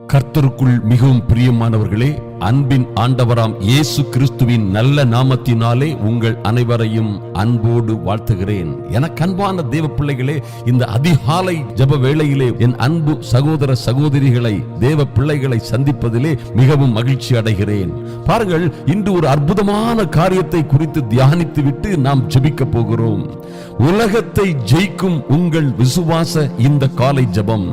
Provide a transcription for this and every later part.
கர்த்தருக்குள் மிகவும் பிரியமானவர்களே அன்பின் ஆண்டவராம் இயேசு கிறிஸ்துவின் நல்ல நாமத்தினாலே உங்கள் அனைவரையும் அன்போடு வாழ்த்துகிறேன். எனக்கு அன்பான தேவ பிள்ளைகளே இந்த அதிகாலை ஜப வேளையிலே என் அன்பு சகோதர சகோதரிகளை தேவ பிள்ளைகளை சந்திப்பதிலே மிகவும் மகிழ்ச்சி அடைகிறேன். பாருங்கள் இன்று ஒரு அற்புதமான காரியத்தை குறித்து தியானித்து விட்டு நாம் ஜபிக்க போகிறோம். உலகத்தை ஜெயிக்கும் உங்கள் விசுவாச இந்த காலை ஜெபம்.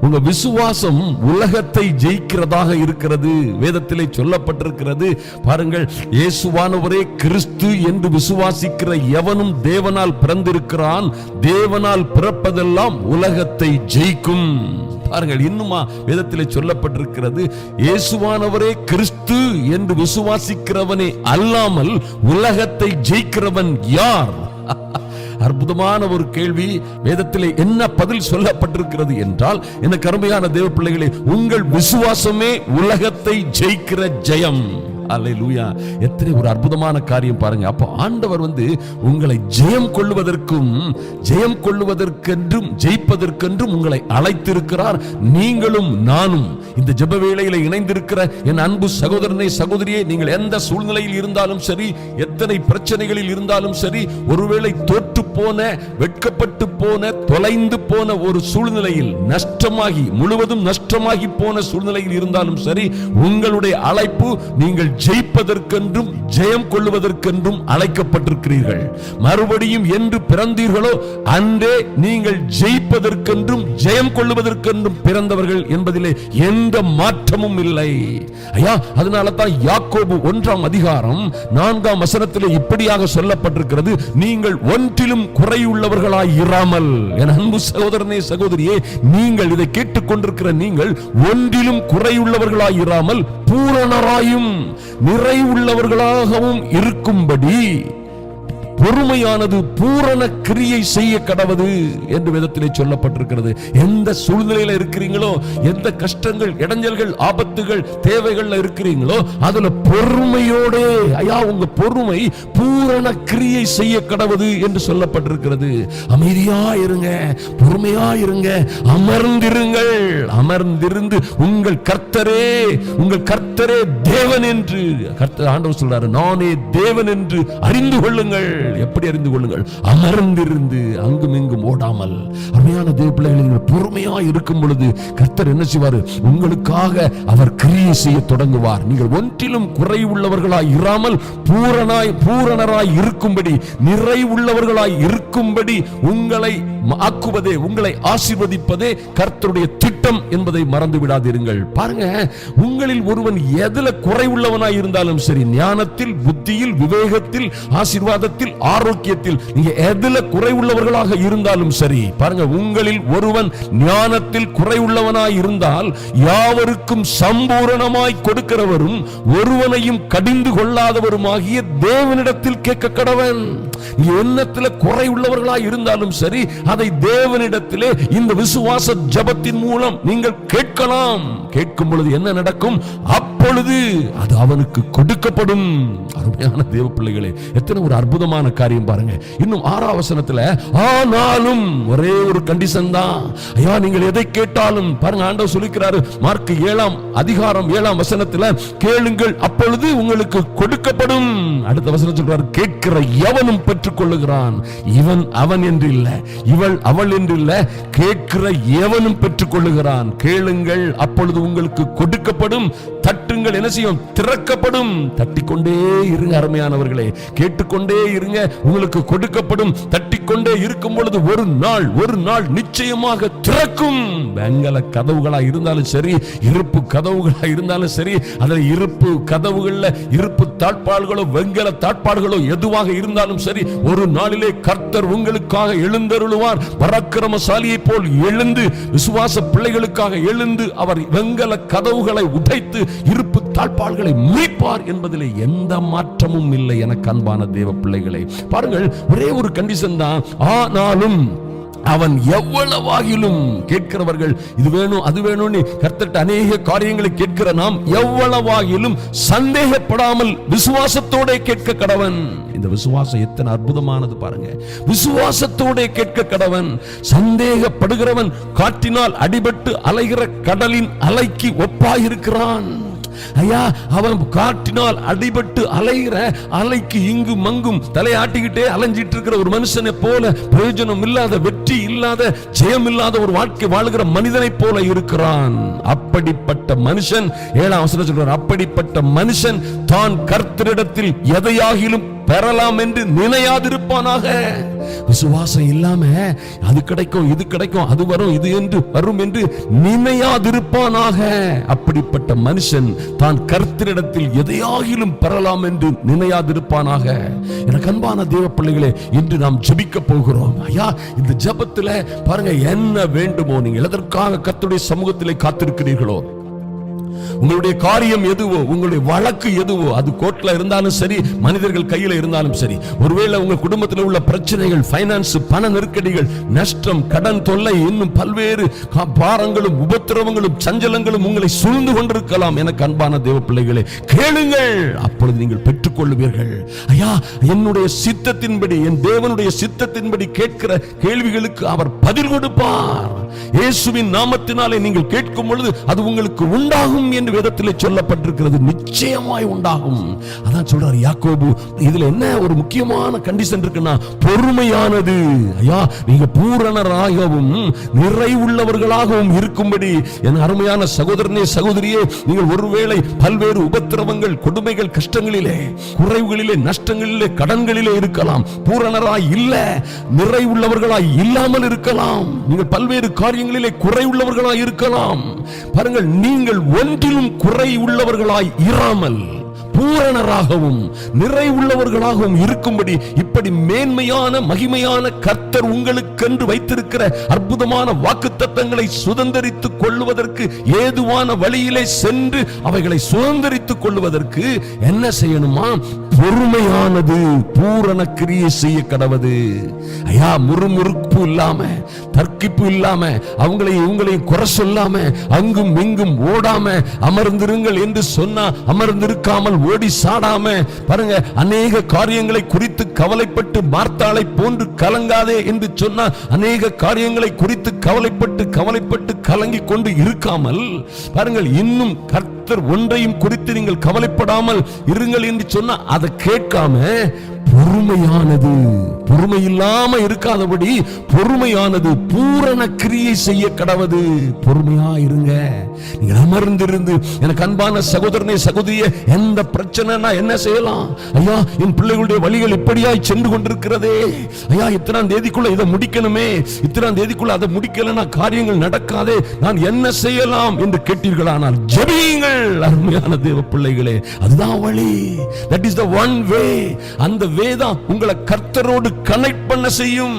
உங்க விசுவாசம் உலகத்தை ஜெயிக்கிறதாக இருக்கிறது. வேதத்திலே சொல்லப்பட்டிருக்கிறது. பாருங்கள் இயேசுவானவரே கிறிஸ்து என்று விசுவாசிக்கிற எவனும் தேவனால் பிறந்திருக்கிறான். தேவனால் பிறப்பதெல்லாம் உலகத்தை ஜெயிக்கும். பாருங்கள் இன்னுமா வேதத்திலே சொல்லப்பட்டிருக்கிறது. இயேசுவானவரே கிறிஸ்து என்று விசுவாசிக்கிறவனே அல்லாமல் உலகத்தை ஜெயிக்கிறவன் யார்? அற்புதமான ஒரு கேள்வி. வேதத்திலே என்ன பதில் சொல்லப்பட்டிருக்கிறது என்றால் இந்த கருமையான தேவ பிள்ளைகளே உங்கள் விசுவாசமே உலகத்தை ஜெயிக்கிற ஜெயம். அலையிலூயா எத்தனை ஒரு அற்புதமான காரியம் பாருங்க. அப்போ ஆண்டவர் வந்து உங்களை ஜெயம் கொள்வதற்கும் ஜெயம் கொள்வதற்கென்றும் ஜெயிப்பதற்கென்றும் உங்களை அழைத்திருக்கிறார். நீங்களும் நானும் இந்த ஜெப வேளையில் இணைந்திருக்கிற என் அன்பு சகோதரனை சகோதரியே நீங்கள் எந்த சூழ்நிலையில் இருந்தாலும் சரி எத்தனை பிரச்சனைகளில் இருந்தாலும் சரி ஒருவேளை தோற்று போன வெட்கப்பட்டு போன தொலைந்து போன ஒரு சூழ்நிலையில் நஷ்டமாகி முழுவதும் நஷ்டமாகி போன சூழ்நிலையில் இருந்தாலும் சரி உங்களுடைய அழைப்பு நீங்கள் ஜெயிப்பதற்கென்றும் ஜெயம் கொள்வதற்கென்றும் அழைக்கப்பட்டிருக்கிறீர்கள். மறுபடியும் என்று பிறந்தீர்களோ அன்றே நீங்கள் ஜெயிப்பதற்கென்றும் ஜெயம் கொள்வதற்கென்றும் பிறந்தவர்கள் என்பதிலே எந்த மாற்றமும் இல்லை. ஐயா அதனால தான் யாக்கோபு ஒன்றாம் அதிகாரம் நான்காம் வசனத்திலே இப்படியாக சொல்லப்பட்டிருக்கிறது நீங்கள் ஒன்றிலும் குறையுள்ளவர்களாய் இராமல். என் அன்பு சகோதரனே சகோதரியே நீங்கள் இதை கேட்டுக்கொண்டிருக்கிற நீங்கள் ஒன்றிலும் குறையுள்ளவர்களாய் இராமல் பூரணராயும் நிறைவுள்ளவர்களாகவும் இருக்கும்படி பொறுமையானது பூரண கிரியை செய்ய கடவது என்று விதத்திலே சொல்லப்பட்டிருக்கிறது. எந்த சூழ்நிலையில இருக்கிறீங்களோ எந்த கஷ்டங்கள் இடைஞ்சல்கள் ஆபத்துகள் தேவைகள்ல இருக்கிறீங்களோ அதுல பொறுமையோடு ஐயா உங்க பொறுமை பூரண கிரியை செய்ய கடவது என்று சொல்லப்பட்டிருக்கிறது. அமைதியா இருங்க பொறுமையா இருங்க அமர்ந்திருங்கள் அமர்ந்திருந்து உங்கள் கர்த்தரே உங்கள் கர்த்தரே தேவன் என்று. கர்த்தர் ஆண்டவர் சொல்றாரு நானே தேவன் என்று அறிந்து கொள்ளுங்கள். எப்படி அறிந்து கொள்ளுங்கள்? அமர்ந்திருந்து அங்கும் இங்கும் ஓடாமல் அருமையான தேவ பிள்ளைகளை பொறுமையா இருக்கும் பொழுது கர்த்தர் என்ன செய்வார்? உங்களுக்காக அவர் கிரியை செய்ய தொடங்குவார். நீங்கள் ஒன்றிலும் குறைவுள்ளவர்களாய் இராமல் பூரணாய் பூரணராய் இருக்கும்படி நிறைவுள்ளவர்களாய் இருக்கும்படி உங்களை ஆக்குவதே உங்களை ஆசீர்வதிப்பதே கர்த்தருடைய திட்டம் என்பதை மறந்து விடாதிருங்கள். பாருங்க உங்களில் ஒருவன் எதுல குறைவுள்ளவனாய் இருந்தாலும் சரி ஞானத்தில் புத்தியில் விவேகத்தில் ஆசீர்வாதத்தில் ஆரோக்கியத்தில் நீங்க எதுல குறை உள்ளவர்களாக இருந்தாலும் சரி பாருங்க உங்களில் ஒருவன் ஞானத்தில் குறை உள்ளவனாய் இருந்தால் யாவருக்கும் சம்பூரணமாய் கொடுக்கிறவரும் ஒருவனையும் கடிந்து கொள்ளாதவருமாகிய தேவனிடத்தில் கேட்க கடவன். எண்ணத்தில் குறை உள்ளவர்களாய் இருந்தாலும் சரி அதை தேவனிடத்திலே இந்த விசுவாச ஜபத்தின் மூலம் நீங்கள் கேட்கலாம். கேட்கும் பொழுது என்ன நடக்கும்? அப்பொழுது அது அவனுக்கு கொடுக்கப்படும். அருமையான தேவ பிள்ளைகளே எத்தனை ஒரு அற்புதமான காரியம் பாருங்க. இன்னும் ஆறாவசனத்துல ஆனாலும் ஒரே ஒரு கண்டிஷன் தான். ஐயா நீங்கள் எதை கேட்டாலும் பாருங்க ஆண்டவர் சொல்லிக்கிறாரு மார்க் ஏழாம் அதிகாரம் ஏழாம் வசனத்துல கேளுங்கள் அப்பொழுது உங்களுக்கு கொடுக்கப்படும். அடுத்த வசனம் சொல்றாரு கேட்கிற எவனும் பெற்றுக் கொள்ளுகிறான் இவன் அவன் என்று இல்ல இவள் அவள் என்று இல்ல கேட்கிற எவனும் பெற்றுக் கொள்ளுகிறான் கேளுங்கள் அப்பொழுது உங்களுக்கு கொடுக்கப்படும். தட்டுங்கள் என்ன செய்யும் திறக்கப்படும். தட்டிக்கொண்டே இருங்க அருமையானவர்களே. கேட்டுக்கொண்டே இருங்க உங்களுக்கு கொடுக்கப்படும் தட்டிக்கொண்டே இருக்கும் பொழுது ஒரு நாள் ஒரு நாள் நிச்சயமாக திறக்கும். வெங்கல கதவுகளா இருந்தாலும் சரி இருப்பு கதவுகளா இருந்தாலும் சரி அதில் இருப்பு கதவுகள்ல இருப்பு தாட்பாடுகளோ வெங்கல தாட்பாடுகளோ எதுவாக இருந்தாலும் சரி ஒரு நாளிலே கர்த்தர் உங்களுக்காக எழுந்தருளுவார். பராக்கிரமசாலியை போல் எழுந்து விசுவாச பிள்ளைகளுக்காக எழுந்து அவர் வெங்கல கதவுகளை உடைத்து இருப்பு தாழ்பாள்களை முடிப்பார் என்பதிலே எந்த மாற்றமும் இல்லை எனக்கு அன்பான தேவ பிள்ளைகளை. பாருங்கள் ஒரே ஒரு கண்டிஷன் தான். ஆனாலும் அவன் எவ்வளவாகிலும் கேட்கிறவர்கள் இது வேணும் அது வேணும்னு கர்த்தட்ட அநேக காரியங்களை கேட்கிற நாம் எவ்வளவாகிலும் சந்தேகப்படாமல் விசுவாசத்தோட கேட்க கடவன். இந்த விசுவாசம் எத்தனை அற்புதமானது பாருங்க. விசுவாசத்தோட கேட்க கடவன். சந்தேகப்படுகிறவன் காற்றினால் அடிபட்டு அலைகிற கடலின் அலைக்கு ஒப்பாயிருக்கிறான். ஐயா அவன் காட்டினால் அடிபட்டு அலைகிற அலைக்கு இங்கு மங்கும் தலையாட்டிக்கிட்டே அலைஞ்சிட்டு இருக்கிற ஒரு மனுஷனை போல பிரயோஜனம் இல்லாத வெற்றி இல்லாத ஜெயம் இல்லாத ஒரு வாழ்க்கை வாழுகிற மனிதனை போல இருக்கிறான். அப்படிப்பட்ட மனுஷன் ஏழாம் சொல்றார் அப்படிப்பட்ட மனுஷன் தான் கர்த்தரிடத்தில் எதையாகிலும் பெறலாம் என்று நினையாதிருப்பானாக? விசுவாசம் இல்லாம அது கிடைக்கும் இது கிடைக்கும் அது வரும் இது என்று வரும் என்று நினையாதிருப்பானாக? அப்படிப்பட்ட மனுஷன் தான் கர்த்தரிடத்தில் எதையாகிலும் பெறலாம் என்று நினையாதிருப்பானாக? எனக்கு அன்பான தேவ பிள்ளைகளே இன்று நாம் ஜபிக்க போகிறோம். ஐயா இந்த ஜெபத்துல பாருங்க என்ன வேண்டுமோ நீங்கள் எதற்காக கர்த்தருடைய சமூகத்திலே காத்திருக்கிறீர்களோ உங்களுடைய காரியம் எதுவோ உங்களுடைய வழக்கு எதுவோ அது கோர்ட்ல இருந்தாலும் சரி மனிதர்கள் கையில இருந்தாலும் சரி ஒருவேளை உங்க குடும்பத்தில் உள்ள பிரச்சனைகள் பைனான்ஸ் பண நெருக்கடிகள் நஷ்டம் கடன் தொல்லை இன்னும் பல்வேறு பாரங்களும் உபத்திரவங்களும் சஞ்சலங்களும் உங்களை சூழ்ந்து கொண்டிருக்கலாம். எனக்கு அன்பான தேவ பிள்ளைகளே கேளுங்கள். அப்பொழுது நீங்கள் பெற்றுக்கொள்ளுவீர்கள். ஐயா என்னுடைய சித்தத்தின்படி என் தேவனுடைய சித்தத்தின்படி கேட்கிற கேள்விகளுக்கு அவர் பதில் கொடுப்பார். இயேசுவின் நாமத்தினாலே நீங்கள் கேட்கும் பொழுது அது உங்களுக்கு உண்டாகும். என்று வேதத்திலே சொல்லப்பட்டிருக்கிறது நிச்சயமாய் உண்டாகும். அதான் சொல்றார் யாக்கோபு. இதுல என்ன ஒரு முக்கியமான கண்டிஷன் இருக்குன்னா பொறுமையானது. ஐயா நீங்க பூரணராகவும் நிறைவுள்ளவர்களாகவும் இருக்கும்படி. என் அருமையான சகோதரனே சகோதரியே நீங்கள் ஒருவேளை பல்வேறு உபத்திரவங்கள் கொடுமைகள் கஷ்டங்களிலே குறைவுகளிலே நஷ்டங்களிலே கடன்களிலே இருக்கலாம். பூரணராய் இல்ல நிறைவுள்ளவர்களாய் இல்லாமல் இருக்கலாம். நீங்கள் பல்வேறு காரியங்களிலே குறைவுள்ளவர்களாய் இருக்கலாம். பாருங்கள் நீங்கள் ஒன்றிலும் குறை உள்ளவர்களாய் இராமல் பூரணராகவும் நிறைவுள்ளவர்களாகவும் இருக்கும்படி இப்படி மேன்மையான மகிமையான கர்த்தர் உங்களுக்கென்று வைத்திருக்கிற அற்புதமான வாக்கு தத்தங்களை சுதந்திரித்துக் கொள்வதற்கு ஏதுவான வழியிலே சென்று அவைகளை சுதந்திரித்துக் கொள்வதற்கு என்ன செய்யணுமா? பொறுமையானது பூரண கிரியை செய்ய கடவுது. ஐயா முறுமுறுப்பு இல்லாம தர்க்கிப்பு இல்லாம அவங்களை இவங்களையும் குறை சொல்லாம அங்கும் இங்கும் ஓடாம அமர்ந்திருங்கள் என்று சொன்னா அமர்ந்திருக்காமல் ஓடி சாடாம பாருங்க அநேக காரியங்களை குறித்து கவலைப்பட்டு மார்த்தாளை போன்று கலங்காதே என்று சொன்னா அநேக காரியங்களை குறித்து கவலைப்பட்டு கவலைப்பட்டு கலங்கி கொண்டு இருக்காமல் பாருங்கள் இன்னும் கர்த்தர் ஒன்றையும் குறித்து நீங்கள் கவலைப்படாமல் இருங்கள் என்று சொன்னா அதை கேட்காம பொறுமையானது. பொறுமை இல்லாம இருக்காதபடி பொறுமையானது பூரண கிரியை செய்ய கடவது. பொறுமையா இருங்க. நீங்க அமர்ந்திருந்து எனக்கு அன்பான சகோதரனே சகோதரிய எந்த பிரச்சனைனா என்ன செய்யலாம்? ஐயா என் பிள்ளைகளுடைய வழிகள் இப்படியாய் சென்று கொண்டிருக்கிறதே? ஐயா இத்தனாம் தேதிக்குள்ள இதை முடிக்கணுமே. இத்தனாம் தேதிக்குள்ள அதை முடிக்கலன்னா காரியங்கள் நடக்காதே. நான் என்ன செய்யலாம் என்று கேட்டீர்களானால் ஜெபியுங்கள் அருமையான தேவ பிள்ளைகளே. அதுதான் வழி. That is the one way அந்த வே தான் உங்களை கர்த்தரோடு கனெக்ட் பண்ண செய்யும்.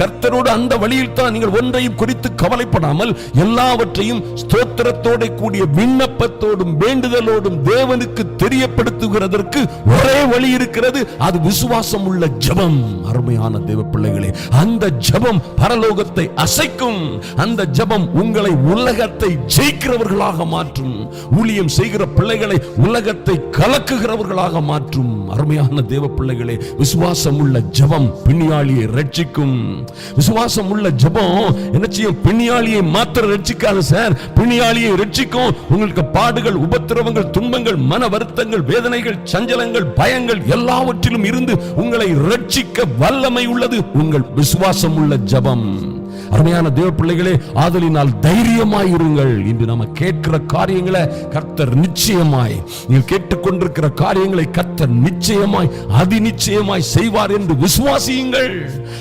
கர்த்தரோடு அந்த வழியில் தான் நீங்கள் ஒன்றையும் குறித்து கவலைப்படாமல் எல்லாவற்றையும் ஸ்தோத்திரத்தோட கூடிய விண்ணப்பத்தோடும் வேண்டுதலோடும் தேவனுக்கு தெரியப்படுத்துகிறதற்கு ஒரே வழி இருக்கிறது. அது விசுவாசம் உள்ள ஜெபம். அருமையான தேவ பிள்ளைகளே அந்த ஜெபம் பரலோகத்தை அசைக்கும். அந்த ஜெபம் உங்களை உலகத்தை ஜெயிக்கிறவர்களாக மாற்றும். ஊழியம் செய்கிற பிள்ளைகளை உலகத்தை கலக்குகிறவர்களாக மாற்றும். அருமையான தேவ பிள்ளைகளே விசுவாசம் உள்ள ஜெபம் பிணியாளியை ரட்சிக்கும். விசுவாசம் உள்ள ஜபம் என்ன செய்யும்? பிணியாளியை மாத்திரம் ரட்சிக்காது சார். பிணியாளியை ரட்சிக்கும். உங்களுக்கு பாடுகள் உபத்திரவங்கள் துன்பங்கள் மன வருத்தங்கள் வேதனைகள் சஞ்சலங்கள் பயங்கள் எல்லாவற்றிலும் இருந்து உங்களை ரட்சிக்க வல்லமை உள்ளது. உங்கள் விசுவாசம் உள்ள ஜெபம். அருமையான தேவ பிள்ளைகளே ஆதலினால் தைரியமாய் இருங்கள் இன்று நாம கேட்கிற காரியங்களை கர்த்தர் நிச்சயமாய் நீங்கள் கேட்டுக்கொண்டிருக்கிற காரியங்களை கர்த்தர் நிச்சயமாய் அதி நிச்சயமாய் செய்வார் என்று விசுவாசியுங்கள்.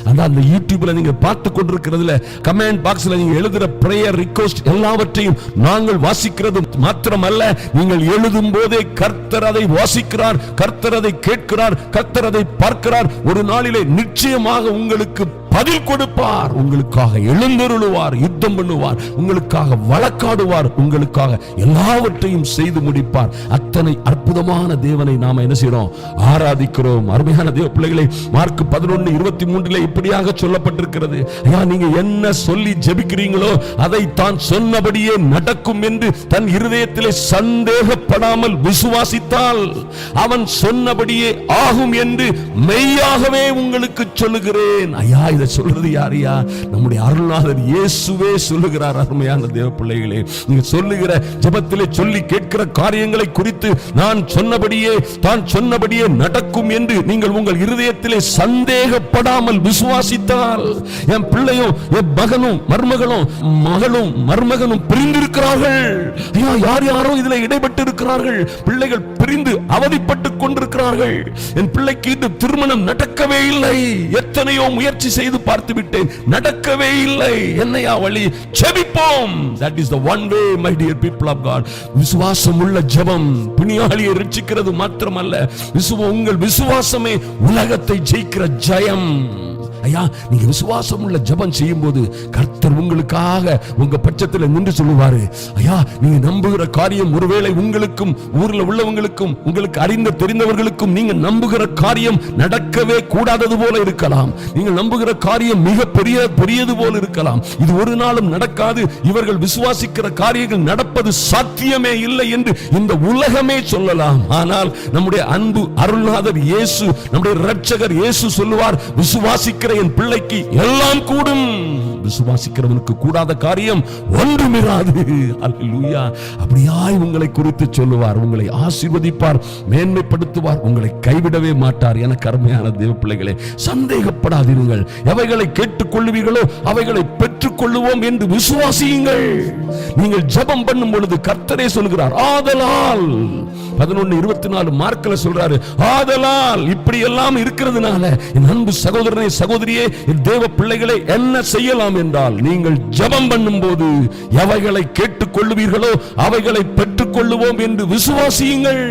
அந்த அந்த யூடியூப்ல நீங்க பார்த்து கொண்டிருக்கிறதுல கமெண்ட் பாக்ஸ்ல நீங்க எழுதுற பிரேயர் ரிக்வெஸ்ட் எல்லாவற்றையும் நாங்கள் வாசிக்கிறது மாத்திரமல்ல நீங்கள் எழுதும் போதே கர்த்தர் அதை வாசிக்கிறார் கர்த்தர் அதை கேட்கிறார் கர்த்தர் அதை பார்க்கிறார். ஒரு நாளிலே நிச்சயமாக உங்களுக்கு பதில் கொடுப்பார். உங்களுக்காக எழுந்தருளுவார் யுத்தம் பண்ணுவார் உங்களுக்காக வழக்காடுவார் உங்களுக்காக எல்லாவற்றையும் செய்து முடிப்பார். அத்தனை அற்புதமான தேவனை நாம என்ன செய்யறோம் ஆராதிக்கிறோம். அருமையான தேவ பிள்ளைகளை மார்க் பதினொன்னு இருபத்தி மூன்றுல இப்படியாக சொல்லப்பட்டிருக்கிறது. ஐயா நீங்க என்ன சொல்லி ஜெபிக்கிறீங்களோ அதை தான் சொன்னபடியே நடக்கும் என்று தன் இருதயத்திலே சந்தேகப்படாமல் விசுவாசித்தால் அவன் சொன்னபடியே ஆகும் என்று மெய்யாகவே உங்களுக்கு சொல்லுகிறேன். ஐயா இதை சொல்றது யாரையா? நம்முடைய அருள்நாதர் இயேசுவே சொல்லுகிறார் அருமையான தேவ பிள்ளைகளே. நீங்க சொல்லுகிற ஜபத்திலே சொல்லி கேட்கிற காரியங்களை குறித்து நான் சொன்னபடியே தான் சொன்னபடியே நடக்கும் என்று நீங்கள் உங்கள் இருதயத்திலே சந்தேகப்படாமல் விசுவாசித்தால் என் பிள்ளையும் என் மகனும் மருமகளும் மகளும் மருமகனும் பிரிந்திருக்கிறார்கள். ஐயா யார் யாரோ இதுல இடைப்பட்டு இருக்கிறார்கள் பிள்ளைகள் பிரிந்து அவதிப்பட்டு கொண்டிருக்கிறார்கள். என் பிள்ளைக்கு இன்று திருமணம் நடக்கவே இல்லை. எத்தனையோ முயற்சி செய்து பார்த்து விட்டேன் நடக்கவே இல்லை. என்னையா வழி ஜெபிப்போம் that is the one way my dear people of God விசுவாசம் உள்ள ஜெபம் பிணியாளியை ரட்சிக்கிறது மாத்திரமல்ல. விசுவ உங்கள் விசுவாசமே உலகத்தை ஜெயிக்கிற ஜெயம். ஐயா நீங்க விசுவாசம் உள்ள ஜபம் செய்யும் போது கர்த்தர் உங்களுக்காக உங்க பட்சத்தில் நின்று சொல்லுவாரு. ஐயா நீங்க நம்புகிற காரியம் ஒருவேளை உங்களுக்கும் ஊர்ல உள்ளவங்களுக்கும் உங்களுக்கு அறிந்த தெரிந்தவர்களுக்கும் நீங்க நம்புகிற காரியம் நடக்கவே கூடாதது போல இருக்கலாம். நீங்க நம்புகிற காரியம் மிக பெரிய பெரியது போல இருக்கலாம். இது ஒரு நாளும் நடக்காது. இவர்கள் விசுவாசிக்கிற காரியங்கள் நடப்பது சாத்தியமே இல்லை என்று இந்த உலகமே சொல்லலாம். ஆனால் நம்முடைய அன்பு அருள்நாதர் இயேசு நம்முடைய இரட்சகர் இயேசு சொல்லுவார் விசுவாசிக்கிற என் பிள்ளைக்கு எல்லாம் கூடும். விசுவாசிக்கிறவனுக்கு கூடாத காரியம் ஒன்றுமிராது. அல்லேலூயா. அப்படியாய் உங்களை குறித்து சொல்லுவார் உங்களை ஆசீர்வதிப்பார் மேன்மைப்படுத்துவார் உங்களை கைவிடவே மாட்டார். என கருமையான தேவ பிள்ளைகளே சந்தேகப்படாதீர்கள் எவைகளை கேட்டுக்கொள்ளுவீர்களோ அவைகளை பெற்றுக்கொள்ளுவோம் என்று விசுவாசியுங்கள். நீங்கள் ஜெபம் பண்ணும் பொழுது கர்த்தரே சொல்கிறார் ஆதலால். பதினொன்னு இருபத்தி நாலு மார்க்கில் சொல்றாரு ஆதலால் இப்படி எல்லாம் இருக்கிறதுனால என் அன்பு சகோதரனே சகோதரி மாதிரியே தேவ பிள்ளைகளை என்ன செய்யலாம் என்றால் நீங்கள் ஜெபம் பண்ணும்போது எவைகளை கேட்டுக் கொள்ளுவீர்களோ அவைகளை பெற்றுக் கொள்ளுவோம் என்று விசுவாசியுங்கள்.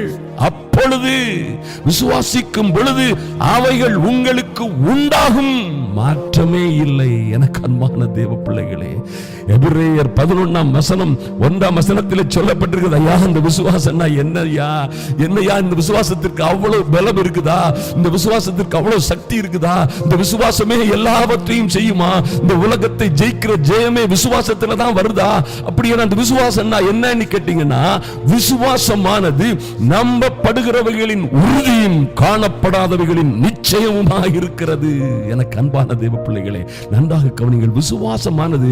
அப்பொழுது விசுவாசிக்கும் பொழுது அவைகள் உங்களுக்கு உண்டாகும். மாற்றமே இல்லை. எனக்கு அன்பான தேவ பிள்ளைகளே எபிரேயர் பதினொன்னாம் வசனம் ஒன்றாம் வசனத்தில் சொல்லப்பட்டிருக்கிறது ஐயா இந்த விசுவாசம்னா என்னய்யா? என்னையா இந்த விசுவாசத்திற்கு அவ்வளவு பலம் இருக்குதா? இந்த விசுவாசத்திற்கு அவ்வளவு சக்தி இருக்குதா? இந்த விசுவாசமே எல்லாவற்றையும் செய்யுமா? இந்த உலகத்தை ஜெயிக்கிற ஜெயமே விசுவாசத்துல தான் வருதா? அப்படியே அந்த விசுவாசம்னா என்னன்னு கேட்டீங்கன்னா விசுவாசமானது நம்பப்படுகிறவைகளின் உறுதியும் காணப்படாதவைகளின் நிச்சயமுமாக இருக்கிறது. எனக்கு அன்பான தேவ பிள்ளைகளே நன்றாக கவனிங்கள் விசுவாசமானது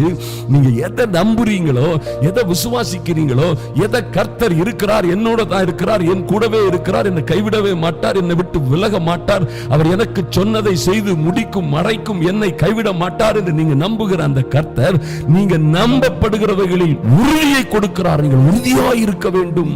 நீங்க எதை நம்புறீங்களோ எதை விசுவாசிக்கிறீங்களோ எதை கர்த்தர் இருக்கிறார் என்னோட தான் இருக்கிறார் என் கூடவே இருக்கிறார் என்னை கைவிடவே மாட்டார் என்னை விட்டு விலக மாட்டார். அவர் எனக்கு சொன்னதை செய்து முடிக்கும் மறைக்கும் என்னை கைவிட மாட்டார் என்று நீங்க நம்புகிற அந்த கர்த்தர் நீங்க நம்பப்படுகிறவைகளில் உறுதியை கொடுக்கிறார். நீங்கள் உறுதியாய் இருக்க வேண்டும்.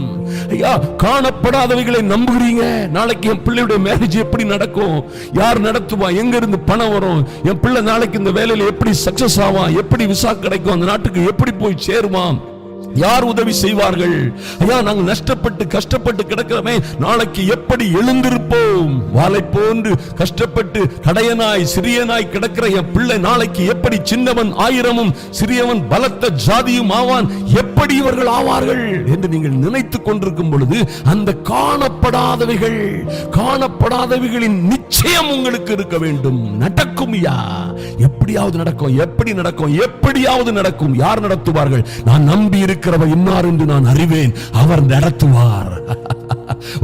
ஐயா காணப்படாதவைகளை நம்புகிறீங்க. நாளைக்கு என் பிள்ளையுடைய மேரேஜ் எப்படி நடக்கும்? யார் நடத்துவா? எங்க இருந்து பணம் வரும்? என் பிள்ளை நாளைக்கு இந்த வேலையில் எப்படி சக்சஸ் ஆவான்? எப்படி விசா கிடைக்கும்? அந்த நாட்டுக்கு எப்படி போய் சேருவான்? யார் உதவி செய்வார்கள்? ஐயா நாங்கள் நஷ்டப்பட்டு கஷ்டப்பட்டு கிடக்கிறோமே நாளைக்கு எப்படி எழுந்திருப்போம்? வாளை போன்று கஷ்டப்பட்டு கடையனாய் சிறியனாய் கிடக்கிற என் பிள்ளை நாளைக்கு எப்படி சின்னவன் ஆயிரமும் சிறியவன் பலத்த ஜாதியும் ஆவான்? எப்படி இவர்கள் ஆவார்கள்? என்று நீங்கள் நினைத்துக் கொண்டிருக்கும் பொழுது அந்த காணப்படாதவைகள் காணப்படாதவைகளின் நிச்சயம் உங்களுக்கு இருக்க வேண்டும். நடக்கும் யா எப்படியாவது நடக்கும் எப்படி நடக்கும் எப்படியாவது நடக்கும். யார் நடத்துவார்கள்? நான் நம்பி இருக்கிறவர் இன்னார் என்று நான் அறிவேன். அவர் நடத்துவார்.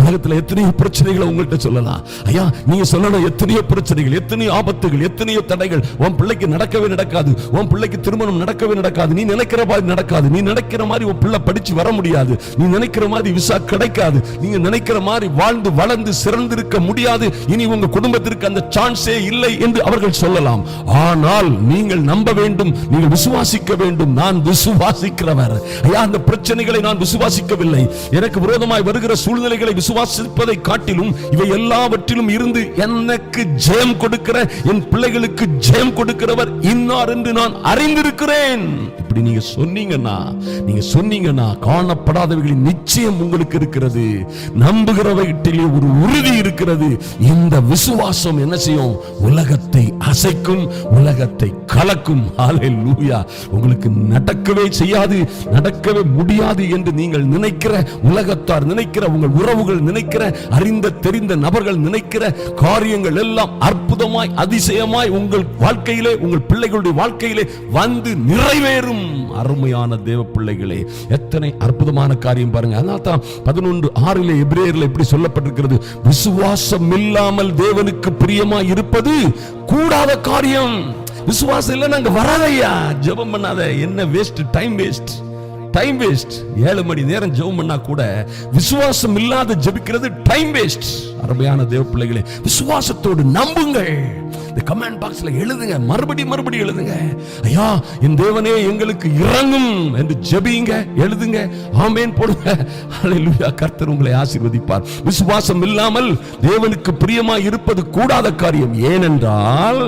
உலகத்தில் எத்தனையோ பிரச்சனைகளை உங்கள்கிட்ட சொல்லலாம். ஐயா நீங்க சொல்லணும் எத்தனையோ பிரச்சனைகள் எத்தனையோ ஆபத்துகள் எத்தனையோ தடைகள். உன் பிள்ளைக்கு நடக்கவே நடக்காது. உன் பிள்ளைக்கு திருமணம் நடக்கவே நடக்காது. நீ நினைக்கிற மாதிரி நடக்காது. நீ நினைக்கிற மாதிரி உன் பிள்ளை படிச்சு வர முடியாது. நீ நினைக்கிற மாதிரி விசா கிடைக்காது. நீங்க நினைக்கிற மாதிரி வாழ்ந்து வளர்ந்து சிறந்திருக்க முடியாது. இனி உங்க குடும்பத்திற்கு அந்த சான்ஸே இல்லை என்று அவர்கள் சொல்லலாம். ஆனால் நீங்கள் நம்ப வேண்டும். நீங்கள் விசுவாசிக்க வேண்டும். நான் விசுவாசிக்கிறவர். ஐயா அந்த பிரச்சனைகளை நான் விசுவாசிக்கவில்லை. எனக்கு விரோதமாய் வருகிற சூழ்நிலைகளை விசுவாசிப்பதை காட்டிலும் இவை எல்லாவற்றிலும் இருந்து எனக்கு ஜெயம் கொடுக்கிற என் பிள்ளைகளுக்கு ஜெயம் கொடுக்கிறவர் இன்னார் என்று நான் அறிந்திருக்கிறேன். இப்படி நீங்க சொன்னீங்கன்னா நீங்க சொன்னீங்கன்னா காணப்படாதவைகளின் நிச்சயம் உங்களுக்கு இருக்கிறது. நம்புகிறவற்றிலே ஒரு உறுதி இருக்கிறது. இந்த விசுவாசம் என்ன செய்யும்? உலகத்தை அசைக்கும் உலகத்தை கலக்கும். உங்களுக்கு நடக்கவே செய்யாது நடக்கவே முடியாது என்று நீங்கள் நினைக்கிற உலகத்தார் நினைக்கிற உங்கள் உறவுகள் நினைக்கிற அறிந்த தெரிந்த நபர்கள் நினைக்கிற காரியங்கள் எல்லாம் அற்புதமாய் அதிசயமாய் உங்கள் வாழ்க்கையிலே உங்கள் பிள்ளைகளுடைய வாழ்க்கையிலே வந்து நிறைவேறும். அருமையான தேவ பிள்ளைகளே எத்தனை அற்புதமான காரியம் பாருங்க. அதனால தான் பதினொன்று ஆறில் எபிரேயர்ல எப்படி சொல்லப்பட்டிருக்கிறது. விசுவாசம் இல்லாமல் தேவனுக்கு பிரியமாய் இருப்பது கூடாத காரியம். விசுவாசம் இல்ல நாங்க வராதையா ஜெபம் பண்ணாத. என்ன waste time waste time waste ஏழு மணி நேரம் ஜெபம் பண்ணா கூட விசுவாசம் இல்லாத ஜெபிக்கிறது டைம் வேஸ்ட் அருமையான தேவ பிள்ளைகளே விசுவாசத்தோடு நம்புங்கள். இந்த கமெண்ட் பாக்ஸ்ல எழுதுங்க. மறுபடி மறுபடி எழுதுங்க. ஐயா என் தேவனே எங்களுக்கு இறங்கும் என்று ஜெபிங்க எழுதுங்க. ஆமேன் போடுங்க. அலையிலுயா கர்த்தர் உங்களை ஆசீர்வதிப்பார். விசுவாசம் இல்லாமல் தேவனுக்கு பிரியமா இருப்பது கூடாத காரியம். ஏனென்றால்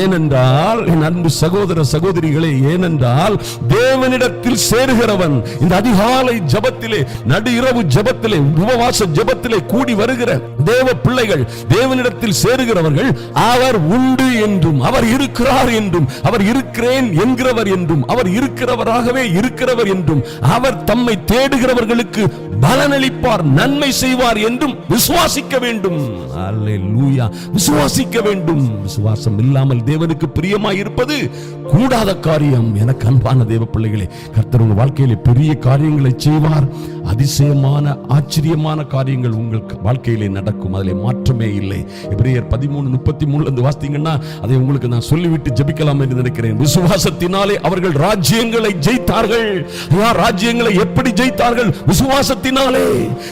ஏனென்றால் என் அன்பு சகோதர சகோதரிகளே ஏனென்றால் தேவனிடத்தில் சேருகிறவன் இந்த அதிகாலை ஜபத்திலே நடு இரவு ஜபத்திலே உபவாச ஜபத்திலே கூடி வருகிற தேவ பிள்ளைகள் தேவனிடத்தில் சேருகிறவர்கள் அவர் உண்டு என்றும் அவர் இருக்கிறார் என்றும் அவர் இருக்கிறேன் என்கிறவர் என்றும் அவர் இருக்கிறவராகவே இருக்கிறவர் என்றும் அவர் தம்மை தேடுகிறவர்களுக்கு பலனளிப்பார் நன்மை செய்வார் என்றும் விசுவாசிக்க வேண்டும். அல்லேலூயா. விசுவாசிக்க வேண்டும். விசுவாசம் இல்லாமல் தேவனுக்கு பிரியமாய் இருப்பது கூடாத காரியம். எனக்கு அன்பான தேவ பிள்ளைகளே கர்த்தர் உங்கள் வாழ்க்கையிலே பெரிய காரியங்களை செய்வார். அதிசயமான ஆச்சரியமான காரியங்கள் உங்கள் வாழ்க்கையிலே நடக்கும். அதில் மாற்றமே இல்லை. எபிரேயர் பதிமூணு முப்பத்தி மூணுலேருந்து வாசித்தீங்கன்னா அதை உங்களுக்கு நான் சொல்லிவிட்டு ஜெபிக்கலாம் என்று நினைக்கிறேன். விசுவாசத்தினாலே அவர்கள் ராஜ்யங்களை ஜெயித்தார்கள். ராஜ்யங்களை எப்படி ஜெயித்தார்கள்? விசுவாசத்தினாலே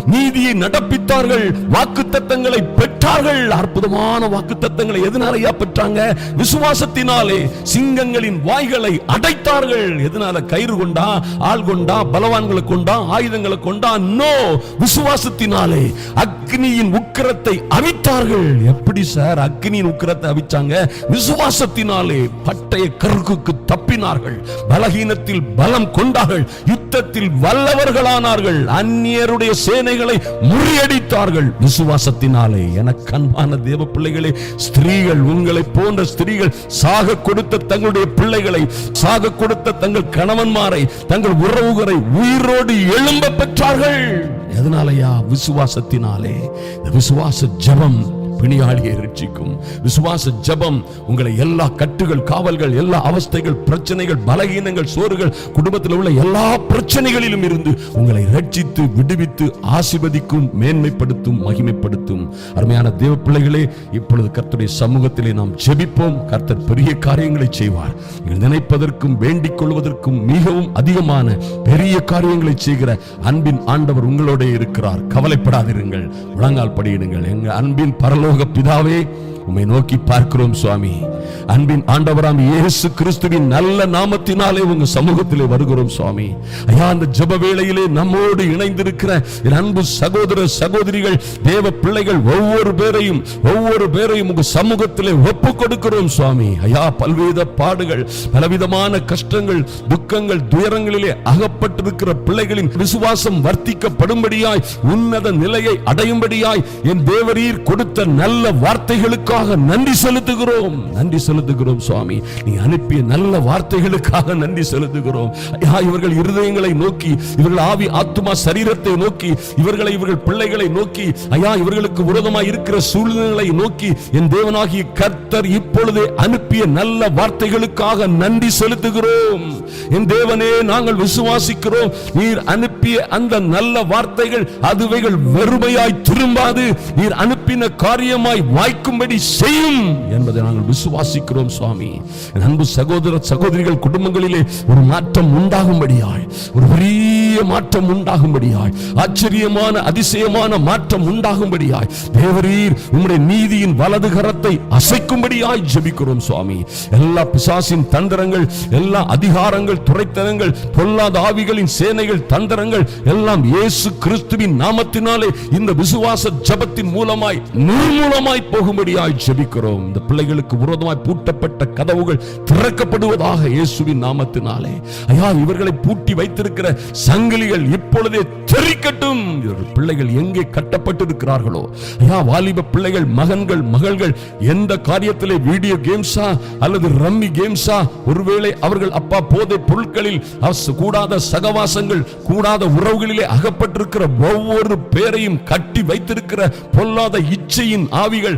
நீதியை நடப்பித்தார்கள். வாக்குத்தத்தங்களை பெற்றார்கள். அற்புதமான வாக்குத்தத்தங்களை எதனாலையா பெற்றாங்க? விசுவாசத்தினாலே சிங்கங்களின் வாய்களை அடைத்தார்கள். எதனால? கயிறு கொண்டா ஆள் கொண்டா பலவான்களை கொண்டா ஆயுதங்களை கொண்டா? நோ விசுவாசத்தினாலே அக்னியின் உக்கிரத்தை அவித்தார்கள். எப்படி சார் அக்னியின் உக்கிரத்தை அவிச்சாங்க? விசுவாசத்தினாலே பட்டய கருக்குக்கு தப்பினார்கள். பலகீனத்தில் பலம் கொண்டார்கள். யுத்தத்தில் வல்லவர்களானார்கள். அந்நியருடைய சேனைகளை முறியடித்தார்கள். விசுவாசத்தினாலே எனக்கு அன்பான தேவ பிள்ளைகளே ஸ்திரீகள் உங்களை போன்ற ஸ்திரீகள் சாக கொடுத்த தங்களுடைய பிள்ளைகளை சாக கொடுத்த தங்கள் கணவன்மாரை தங்கள் உறவுகளை உயிரோடு எழும்ப பெற்றார்கள் எதனாலயா விசுவாசத்தினாலே. இந்த விசுவாச ஜபம் பிணியாளியை ரட்சிக்கும் விசுவாச ஜபம் உங்களை எல்லா கட்டுகள் காவல்கள் எல்லா அவஸ்தைகள் பிரச்சனைகள் பலகீனங்கள் சோறுகள் குடும்பத்தில் உள்ள எல்லா பிரச்சனைகளிலும் இருந்து உங்களை ரட்சித்து விடுவித்து ஆசிர்வதிக்கும் மேன்மைப்படுத்தும் மகிமைப்படுத்தும். அருமையான தேவ பிள்ளைகளே இப்பொழுது கர்த்தருடைய சமூகத்திலே நாம் ஜெபிப்போம். கர்த்தர் பெரிய காரியங்களை செய்வார். நினைப்பதற்கும் வேண்டிக் கொள்வதற்கும் மிகவும் அதிகமான பெரிய காரியங்களை செய்கிற அன்பின் ஆண்டவர் உங்களோட இருக்கிறார். கவலைப்படாதிருங்கள். முழங்கால் படியிடுங்கள். எங்கள் அன்பின் பரலோக பிதாவே உம்மை நோக்கி பார்க்கிறோம் சுவாமி. அன்பின் ஆண்டவராம் இயேசு கிறிஸ்துவின் நல்ல நாமத்தினாலே உங்க சமூகத்திலே வருகிறோம் சுவாமி. ஐயா அந்த ஜப வேளையிலே நம்மோடு இணைந்திருக்கிற என் அன்பு சகோதர சகோதரிகள் தேவ பிள்ளைகள் ஒவ்வொரு பேரையும் ஒவ்வொரு பேரையும் உங்க சமூகத்திலே ஒப்பு கொடுக்கிறோம் சுவாமி. ஐயா பல்வேத பாடுகள் பலவிதமான கஷ்டங்கள் துக்கங்கள் துயரங்களிலே அகப்பட்டிருக்கிற பிள்ளைகளின் விசுவாசம் வர்த்திக்கப்படும்படியாய் உன்னத நிலையை அடையும்படியாய் என் தேவரீர் கொடுத்த நல்ல உங்களுக்காக நன்றி செலுத்துகிறோம். நன்றி செலுத்துகிறோம் சுவாமி. நீ அனுப்பிய நல்ல வார்த்தைகளுக்காக நன்றி செலுத்துகிறோம். இவர்கள் இருதயங்களை நோக்கி இவர்கள் ஆவி ஆத்துமா சரீரத்தை நோக்கி இவர்களை இவர்கள் பிள்ளைகளை நோக்கி ஐயா இவர்களுக்கு விரோதமாக இருக்கிற சூழ்நிலைகளை நோக்கி என் தேவனாகிய கர்த்தர் இப்பொழுது அனுப்பிய நல்ல வார்த்தைகளுக்காக நன்றி செலுத்துகிறோம். என் தேவனே நாங்கள் விசுவாசிக்கிறோம். நீர் அனுப்பிய அந்த நல்ல வார்த்தைகள் அதுவைகள் வெறுமையாய் திரும்பாது. நீர் அனுப்பின காரியமாய் வாய்க்கும்படி செய்யும் என்பதை நாங்கள் விசுவாசிக்கிறோம் சுவாமி. அன்பு சகோதர சகோதரிகள் குடும்பங்களிலே ஒரு மாற்றம் உண்டாகும்படியாய் ஒரு பெரிய மாற்றம் உண்டாகும்படியாய் ஆச்சரியமான அதிசயமான மாற்றம் உண்டாகும்படியாய் தேவரீர் உம்முடைய நீதியின் வலது கரத்தை அசைக்கும்படியாய் ஜெபிக்கிறோம் சுவாமி. எல்லா பிசாசின் தந்திரங்கள் எல்லா அதிகாரங்கள் துரைத்தனங்கள் பொல்லாத ஆவிகளின் சேனைகள் தந்திரங்கள் எல்லாம் இயேசு கிறிஸ்துவின் நாமத்தினாலே இந்த விசுவாச ஜெபத்தின் மூலமாய் நிர்மூலமாய் போகும்படியாய் ஜெபிக்கிறோம். இந்த பிள்ளைகளுக்கு விரோதமாய் பூட்டப்பட்ட கதவுகள் திறக்கப்படுவதாக இயேசுவின் நாமத்தினாலே. ஐயா இவர்களை பூட்டி வைத்திருக்கிற சங்கிலிகள் இப்பொழுதே தெரிக்கட்டும் இவர்கள் பிள்ளைகள் எங்கே கட்டப்பட்டிருக்கிறார்களோ. ஐயா வாலிப பிள்ளைகள் மகன்கள் மகள்கள் எந்த காரியத்திலே வீடியோ கேம்ஸா அல்லது ரம்மி கேம்ஸா? ஒருவேளை அவர்கள் அப்பா போதை பொருட்களில் கூடாத சகவாசங்கள் கூடாத உறவுகளிலே அகப்பட்டிருக்கிற ஒவ்வொரு பேரையும் கட்டி வைத்திருக்கிற பொல்லாத இச்சையின் ஆவிகள்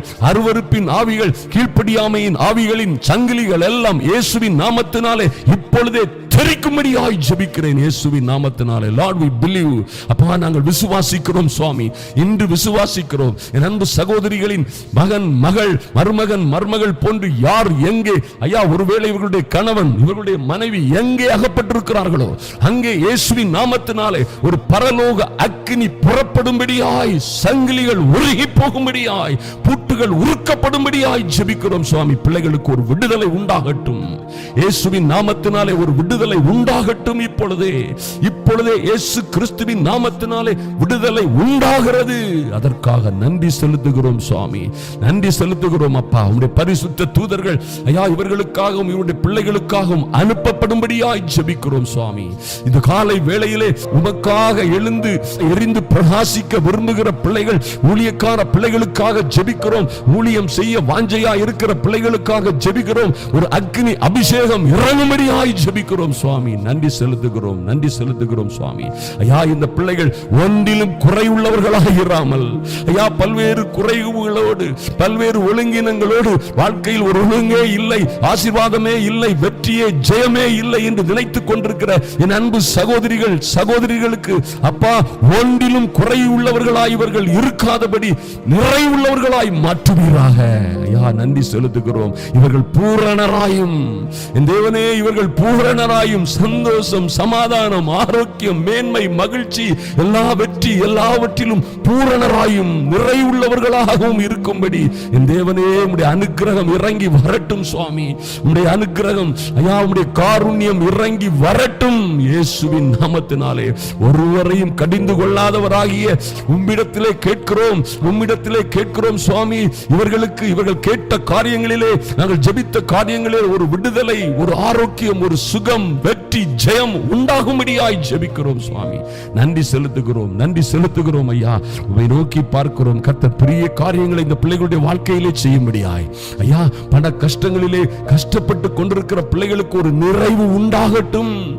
அருவருப்பின் ஆவிகள் கீழ்ப்படியாமையின் ஆவிகளின் சங்கிலிகள் எல்லாம் இயேசுவின் நாமத்தினாலே இப்பொழுதே தெரிக்கும்படியாய் ஜெபிக்கிறேன் இயேசுவின் நாமத்தினாலே. லார்ட் வி பிலீவ் அப்பா நாங்கள் விசுவாசிக்கிறோம் சுவாமி. இன்று விசுவாசிக்கிறோம். என் அன்பு சகோதரிகளின் மகன் மகள் மருமகன் மருமகள் போன்று யார் எங்கே? ஐயா ஒருவேளை இவர்களுடைய கணவன் இவர்களுடைய மனைவி எங்கே அகப்பட்டிருக்கிறார்களோ அங்கே இயேசுவின் நாமத்தினாலே ஒரு பரலோக அக்கினி புறப்படும்படியாய் சங்கிலிகள் உருகி போகும்படியாய் பூட்டுகள் உருக்கப்படும்படியாய் ஜெபிக்கிறோம் சுவாமி. பிள்ளைகளுக்கு ஒரு விடுதலை உண்டாகட்டும். இயேசுவின் நாமத்தினாலே ஒரு விடுதலை விடுதலை உண்டாகட்டும் இப்பொழுதே. இப்பொழுதே இயேசு கிறிஸ்துவின் நாமத்தினாலே விடுதலை உண்டாகிறது. அதற்காக நன்றி செலுத்துகிறோம் சுவாமி. நன்றி செலுத்துகிறோம் அப்பா. உங்களுடைய பரிசுத்த தூதர்கள் ஐயா இவர்களுக்காகவும் இவருடைய பிள்ளைகளுக்காகவும் அனுப்பப்படும்படியாய் ஜெபிக்கிறோம் சுவாமி. இந்த காலை வேளையிலே உமக்காக எழுந்து எரிந்து பிரகாசிக்க விரும்புகிற பிள்ளைகள் ஊழியக்கார பிள்ளைகளுக்காக ஜெபிக்கிறோம். ஊழியம் செய்ய வாஞ்சையா இருக்கிற பிள்ளைகளுக்காக ஜெபிக்கிறோம். ஒரு அக்னி அபிஷேகம் இறங்கும்படியாய் ஜெபிக்கிறோம் சுவாமி. நன்றி செலுத்துகிறோம் நன்றி செலுத்துகிறோம் சுவாமி. ஐயா இந்த பிள்ளைகள் ஒன்றிலும் குறையுள்ளவர்களாக இராமல் ஐயா பல்வேறு குறைவுகளோடு பல்வேறு ஒழுங்கினங்களோடு வாழ்க்கையில் ஒரு ஒழுங்கே இல்லை ஆசீர்வாதமே இல்லை வெற்றியே ஜெயமே இல்லை என்று நினைத்துக் கொண்டிருக்கிற என் அன்பு சகோதரிகள் சகோதரிகளுக்கு அப்பா ஒன்றிலும் குறையுள்ளவர்களாய் இவர்கள் இருக்காதபடி நிறைவுள்ளவர்களாய் மாற்றுவீராக. ஐயா நன்றி செலுத்துகிறோம். இவர்கள் பூரணராயும். என் தேவனே இவர்கள் பூரணராயும் சந்தோஷம் சமாதானம் ஆரோக்கியம் மேன்மை மகிழ்ச்சி எல்லா வெற்றி எல்லாவற்றிலும் பூரணராயும் நிறைவுள்ளவர்களாகவும் இருக்கும்படி. என் தேவனே உடைய அனுக்கிரகம் இறங்கி வரட்டும் சுவாமி. உடைய அனுக்கிரகம் ஐயா உடைய காருண்யம் இறங்கி வரட்டும் இயேசுவின் நாமத்தினாலே. ஒருவரையும் கடிந்து கொள்ளாதவராகிய உம்மிடத்திலே கேட்கிறோம் உம்மிடத்திலே கேட்கிறோம் சுவாமி. இவர்களுக்கு இவர்கள் கேட்ட காரியங்களிலே நாங்கள் ஜெபித்த காரியங்களில் ஒரு விடுதலை ஒரு ஆரோக்கியம் ஒரு சுகம் வெற்றி ஜெயம் உண்டாகும்படியாய் ஜெபிக்கிறோம் சுவாமி. நன்றி செலுத்துகிறோம் நன்றி செலுத்துகிறோம் ஐயா. உம்மை நோக்கி பார்க்கிறோம். கத்த பெரிய காரியங்களை இந்த பிள்ளைகளுடைய வாழ்க்கையிலே செய்யும்படியாய். ஐயா பல கஷ்டங்களிலே கஷ்டப்பட்டு கொண்டிருக்கிற பிள்ளைகளுக்கு ஒரு நிறைவு உண்டாகட்டும்.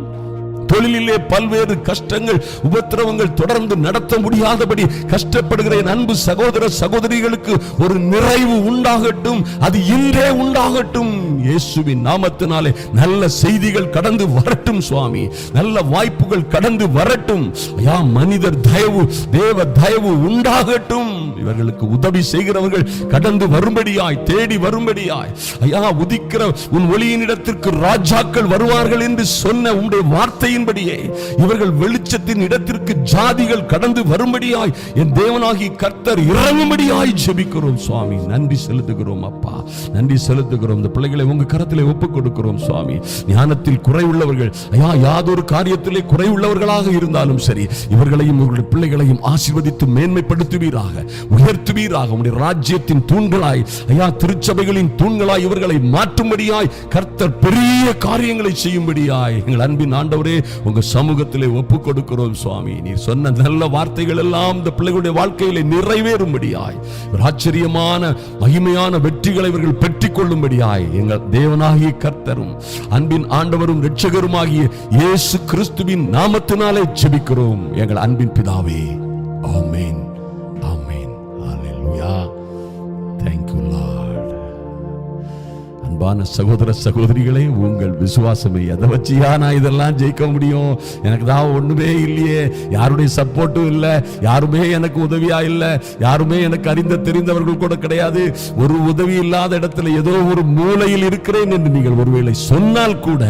தொழிலிலே பல்வேறு கஷ்டங்கள் உபத்திரவங்கள் தொடர்ந்து நடத்த முடியாதபடி கஷ்டப்படுகிற என் அன்பு சகோதர சகோதரிகளுக்கு ஒரு நிறைவு உண்டாகட்டும். அது இன்றே உண்டாகட்டும். இயேசுவின் நாமத்தினாலே நல்ல செய்திகள் கடந்து வரட்டும் சுவாமி. நல்ல வாய்ப்புகள் கடந்து வரட்டும். ஐயா மனிதர் தயவு தேவ தயவு உண்டாகட்டும். இவர்களுக்கு உதவி செய்கிறவர்கள் கடந்து வரும்படியாய் தேடி வரும்படியாய். ஐயா உதிக்கிற உன் ஒளியின் இடத்திற்கு ராஜாக்கள் வருவார்கள் என்று சொன்ன உம்முடைய வார்த்தையின்படியே இவர்கள் வெளிச்சத்தின் இடத்திற்கு ஜாதிகள் கடந்து வரும்படியாய் என் தேவனாகி கர்த்தர் இறங்கும்படியாய் ஜெபிக்கிறோம் சுவாமி. நன்றி செலுத்துகிறோம் அப்பா. நன்றி செலுத்துகிறோம். இந்த பிள்ளைகளை உங்க கரத்திலே ஒப்பு கொடுக்கிறோம் சுவாமி. ஞானத்தில் குறைவுள்ளவர்கள் ஐயா யாதொரு காரியத்திலே குறைவுள்ளவர்களாக இருந்தாலும் சரி இவர்களையும் இவர்களுடைய பிள்ளைகளையும் ஆசீர்வதித்து மேன்மைப்படுத்துவீராக உயர்த்துவீராக. உடைய ராஜ்யத்தின் தூண்களாய் ஐயா திருச்சபைகளின் தூண்களாய் இவர்களை மாற்றும்படியாய் கர்த்தர் பெரிய காரியங்களை செய்யும்படியாய். எங்கள் அன்பின் ஆண்டவரே உங்க சமூகத்திலே ஒப்பு கொடுக்கிறோம் சுவாமி. நீர் சொன்ன நல்ல வார்த்தைகள் எல்லாம் இந்த பிள்ளைகளுடைய வாழ்க்கையில நிறைவேறும்படியாய். ஒரு ஆச்சரியமான மகிமையான வெற்றிகளை இவர்கள் பெற்றுக் கொள்ளும்படியாய் எங்கள் தேவனாகிய கர்த்தரும் அன்பின் ஆண்டவரும் இரட்சகருமாகிய இயேசு கிறிஸ்துவின் நாமத்தினாலே ஜெபிக்கிறோம். எங்கள் அன்பின் பிதாவே ஆமென். அன்பான சகோதர சகோதரிகளே உங்கள் விசுவாசமே எதை வச்சியா நான் இதெல்லாம் ஜெயிக்க முடியும்? எனக்கு தான் ஒண்ணுமே இல்லையே. யாருடைய சப்போர்ட்டும் இல்லை. யாருமே எனக்கு உதவியா இல்லை. யாருமே எனக்கு அறிந்த தெரிந்தவர்கள் கூட கிடையாது. ஒரு உதவி இல்லாத இடத்துல ஏதோ ஒரு மூலையில் இருக்கிறேன் என்று நீங்கள் ஒருவேளை சொன்னால் கூட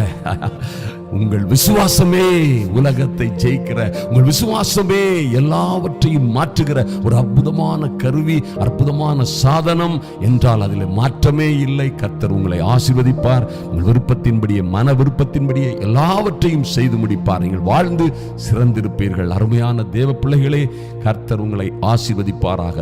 உங்கள் விசுவாசமே உலகத்தை ஜெயிக்கிற உங்கள் விசுவாசமே எல்லாவற்றையும் மாற்றுகிற ஒரு அற்புதமான கருவி அற்புதமான சாதனம் என்றால் அதில் மாற்றமே இல்லை. கர்த்தர் உங்களை ஆசிர்வதிப்பார். உங்கள் விருப்பத்தின்படியே மன விருப்பத்தின்படியே எல்லாவற்றையும் செய்து முடிப்பார். நீங்கள் வாழ்ந்து சிறந்திருப்பீர்கள். அருமையான தேவ பிள்ளைகளே கர்த்தர் உங்களை ஆசீர்வதிப்பாராக.